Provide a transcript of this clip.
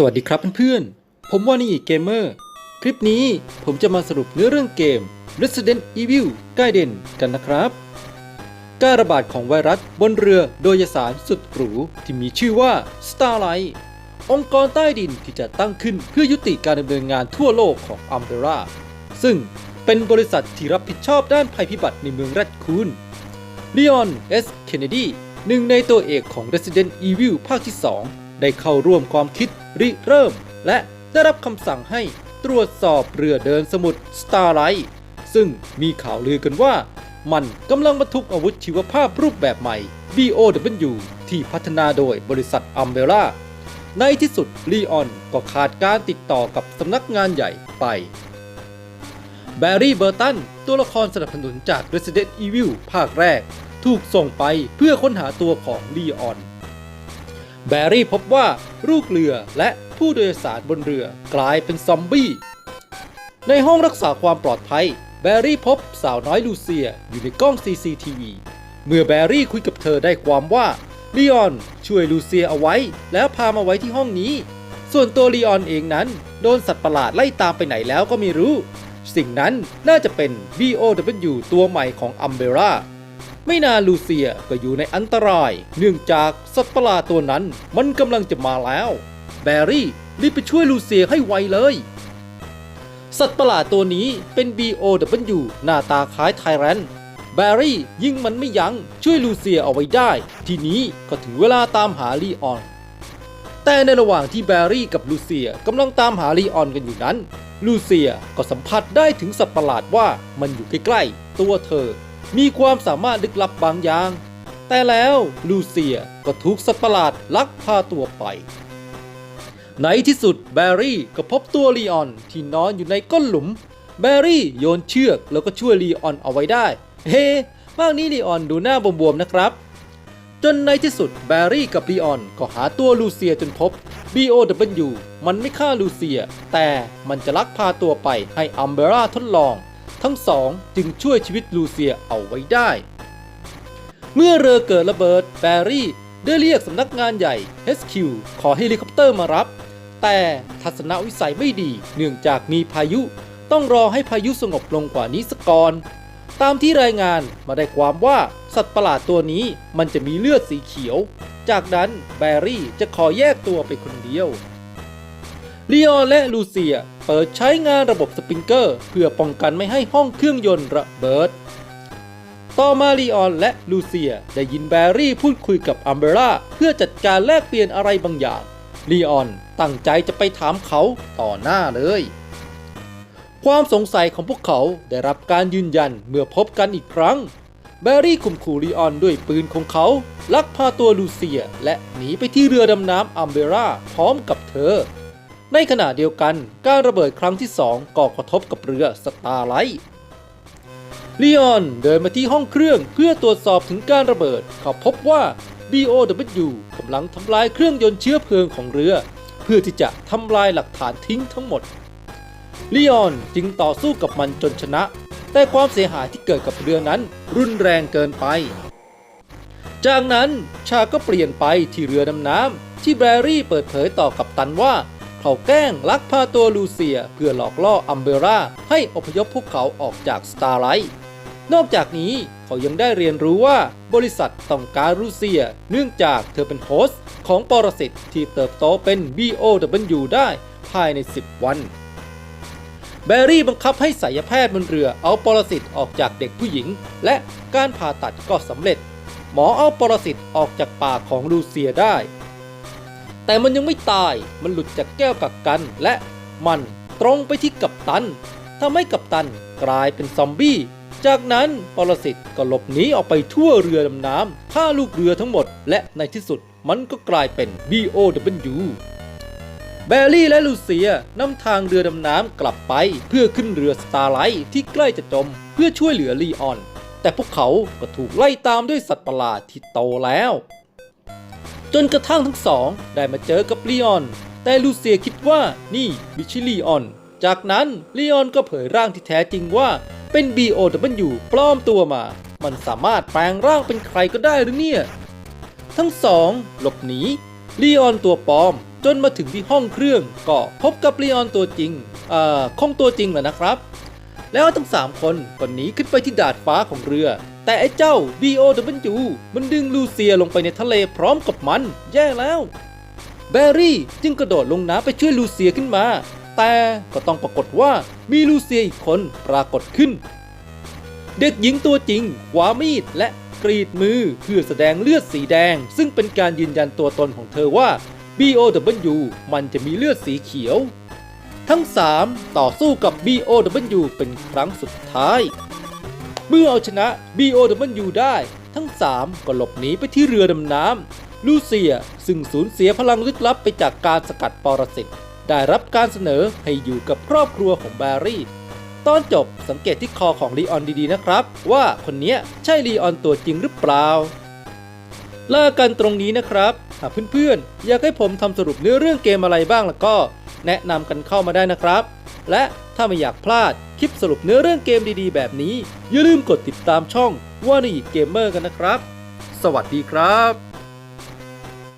สวัสดีครับเพื่อนๆ ผมว่านี่เกมเมอร์ คลิปนี้ผมจะมาสรุปเนื้อเรื่องเกม Resident Evil Gaiden กันนะครับ การระบาดของไวรัสบนเรือโดยสารสุดหรูที่มีชื่อว่า Starlight องค์กรใต้ดินที่จะตั้งขึ้นเพื่อยุติการดำเนินงานทั่วโลกของ Umbrella ซึ่งเป็นบริษัทที่รับผิดชอบด้านภัยพิบัติในเมืองแรดคูนลีออนเอสเคนเนดีหนึ่งในตัวเอกของ Resident Evil ภาคที่ 2 ได้เข้าร่วมความคิด ริเริ่ม และได้รับคำสั่งให้ตรวจสอบเรือเดินสมุทร Starlight ซึ่งมีข่าวลือกันว่า มันกำลังบรรทุกอาวุธชีวภาพรูปแบบใหม่ BOW ที่พัฒนาโดยบริษัท Umbrella ในที่สุดลีออนก็ขาดการติดต่อกับสำนักงานใหญ่ไป แบร์รี่เบอร์ตัน ตัวละครสนับสนุนจาก Resident Evil ภาคแรก ถูกส่งไปเพื่อค้นหาตัวของลีออน แบรี่พบว่าลูกเรือและผู้โดยสารบนเรือกลายเป็นซอมบี้ ในห้องรักษาความปลอดภัย แบรี่พบสาวน้อยลูเซียอยู่ในกล้อง CCTV เมื่อแบรี่คุยกับเธอได้ความว่าลีออนช่วยลูเซียเอาไว้ แล้วพามาไว้ที่ห้องนี้ ส่วนตัวลีออนเองนั้น โดนสัตว์ประหลาดไล่ตามไปไหนแล้วก็ไม่รู้ สิ่งนั้นน่าจะเป็น BOW ตัวใหม่ของ Umbrella ไม่นานลูเซียก็อยู่ในอันตราย เนื่องจากสัตว์ประหลาดตัวนั้นมันกำลังจะมาแล้ว แบร์รี่รีบไปช่วยลูเซียให้ไวเลย สัตว์ประหลาดตัวนี้เป็น BOW หน้าตาคล้ายไทแรนแบร์รี่ยิงมันไม่ยัง้งช่วยลูเซียเอาไว้ได้ ทีนี้ก็ถึงเวลาตามหาลีออน แต่ในระหว่างที่แบร์รี่กับลูเซียกำลังตามหาลีออนกันอยู่นั้น ลูเซียก็สัมผัสได้ถึงสัตว์ประหลาดว่ามันอยู่ใกล้ๆตัวเธอ มีความสามารถลึกลับบางอย่าง แต่แล้วลูเซียก็ถูกสัตว์ประหลาดลักพาตัวไป ในที่สุดแบร์รี่ก็พบตัวลีออนที่นอนอยู่ในก้นหลุม แบร์รี่โยนเชือกแล้วก็ช่วยลีออนเอาไว้ได้ เฮ้ภาคนี้ลีออนดูหน้าบวมๆนะครับจนในที่สุดแบร์รี่กับลีออนก็หาตัวลูเซียจนพบ BOW มันไม่ฆ่าลูเซีย แต่มันจะลักพาตัวไปให้อัมเบร่าทดลอง ทั้งสองจึงช่วยชีวิตลูเซียเอาไว้ได้ เมื่อเรือเกิดระเบิดแบรี่ได้เรียกสำนักงานใหญ่ HQ ขอเฮลิคอปเตอร์มารับ แต่ทัศนวิสัยไม่ดีเนื่องจากมีพายุ ต้องรอให้พายุสงบลงกว่านี้สก่อน ตามที่รายงานมาได้ความว่าสัตว์ประหลาดตัวนี้มันจะมีเลือดสีเขียว จากนั้นแบรี่จะขอแยกตัวไปคนเดียว ลีออนและลูเซียเปิดใช้งานระบบสปริงเกอร์ เพื่อป้องกันไม่ให้ห้องเครื่องยนต์ระเบิด ต่อมาลีออนและลูเซียได้ยินแบรี่พูดคุยกับอัมเบร่าเพื่อจัดการแลกเปลี่ยนอะไรบางอย่างลีออนตั้งใจจะไปถามเขาต่อหน้าเลย ความสงสัยของพวกเขาได้รับการยืนยันเมื่อพบกันอีกครั้ง แบรี่ข่มขู่ลีออนด้วยปืนของเขา ลักพาตัวลูเซียและหนีไปที่เรือดำน้ำอัมเบร่าพร้อมกับเธอ ในขณะเดียวกันการระเบิดครั้งที่สองก็กระทบกับเรือสตาร์ไลท์ลีออนเดินมาที่ห้องเครื่องเพื่อตรวจสอบถึงการระเบิด เขาพบว่า BOW กำลังทำลายเครื่องยนต์เชื้อเพลิงของเรือ เพื่อที่จะทำลายหลักฐานทิ้งทั้งหมดลีออนจึงต่อสู้กับมันจนชนะ แต่ความเสียหายที่เกิดกับเรือนั้นรุนแรงเกินไป จากนั้นชาก็เปลี่ยนไปที่เรือดำน้ำที่แบรรี่เปิดเผยต่อกับตันว่า เขาแกล้งลักพาตัวลูเซียเพื่อหลอกล่ออัมเบร่าให้อพยพพวกเขาออกจากสตาร์ไลท์นอกจากนี้เขายังได้เรียนรู้ว่าบริษัทต้องการลูเซีย เนื่องจากเธอเป็นโฮสต์ของปรสิตที่เติบโตเป็น BOW ได้ภายใน 10 วันแบรี่บังคับให้สายแพทย์บนเรือเอาปรสิตออกจากเด็กผู้หญิง และการผ่าตัดก็สำเร็จ หมอเอาปรสิตออกจากปากของลูเซียได้ แต่มันยังไม่ตาย มันหลุดจากแก้วกักกัน และมันตรงไปที่กัปตันทำให้กัปตันกลายเป็นซอมบี้ จากนั้นปรสิตก็หลบหนีออกไปทั่วเรือดำน้ำฆ่าลูกเรือทั้งหมด และในที่สุดมันก็กลายเป็น BOW แบร์รี่และลูเซียนำทางเรือดำน้ำกลับไป เพื่อขึ้นเรือสตาร์ไลท์ที่ใกล้จะจม เพื่อช่วยเหลือลีออน แต่พวกเขาก็ถูกไล่ตามด้วยสัตว์ประหลาดที่โตแล้ว จนกระทั่งทั้งสองได้มาเจอกับลีออน แต่ลูเซียคิดว่านี่มิชิลีออน จากนั้นลีออนก็เผยร่างที่แท้จริงว่าเป็น BOW ปลอมตัวมา มันสามารถแปลงร่างเป็นใครก็ได้หรือเนี่ย ทั้งสองหลบหนีลีออนตัวปลอม จนมาถึงที่ห้องเครื่องก็พบกับลีออนตัวจริงเอ่อคงตัวจริงแหละนะครับ แล้วทั้ง 3 คนก็หนีขึ้นไปที่ดาดฟ้าของเรือ แต่ไอ้เจ้า B.O.W มันดึงลูเซียลงไปในทะเลพร้อมกับมัน แย่แล้ว แบร์รี่จึงกระโดดลงน้ำไปช่วยลูเซียขึ้นมา แต่ก็ต้องปรากฏว่ามีลูเซียอีกคนปรากฏขึ้น เด็กหญิงตัวจริงคว้ามีดและกรีดมือเพื่อแสดงเลือดสีแดง ซึ่งเป็นการยืนยันตัวตนของเธอว่า B.O.W มันจะมีเลือดสีเขียว ทั้ง 3 ต่อสู้กับ BOW เป็นครั้งสุดท้าย เมื่อเอาชนะ BOW ได้ทั้ง 3 ก็หลบหนีไปที่เรือดำน้ำลูเซียซึ่งสูญเสียพลังลึกลับไปจากการสกัดปรสิตได้รับการเสนอให้อยู่กับครอบครัวของแบรี่ ตอนจบสังเกตที่คอของลีออนดีๆนะครับ ว่าคนเนี้ยใช่ลีออนตัวจริงหรือเปล่าลากันตรงนี้นะครับ หากเพื่อนๆ อยากให้ผมทำสรุปเนื้อเรื่องเกมอะไรบ้างล่ะก็ แนะนำกันเข้ามาได้นะครับ และถ้าไม่อยากพลาดคลิปสรุปเนื้อเรื่องเกมดีๆ แบบนี้ อย่าลืมกดติดตามช่องว่านี่เกมเมอร์กันนะครับ สวัสดีครับ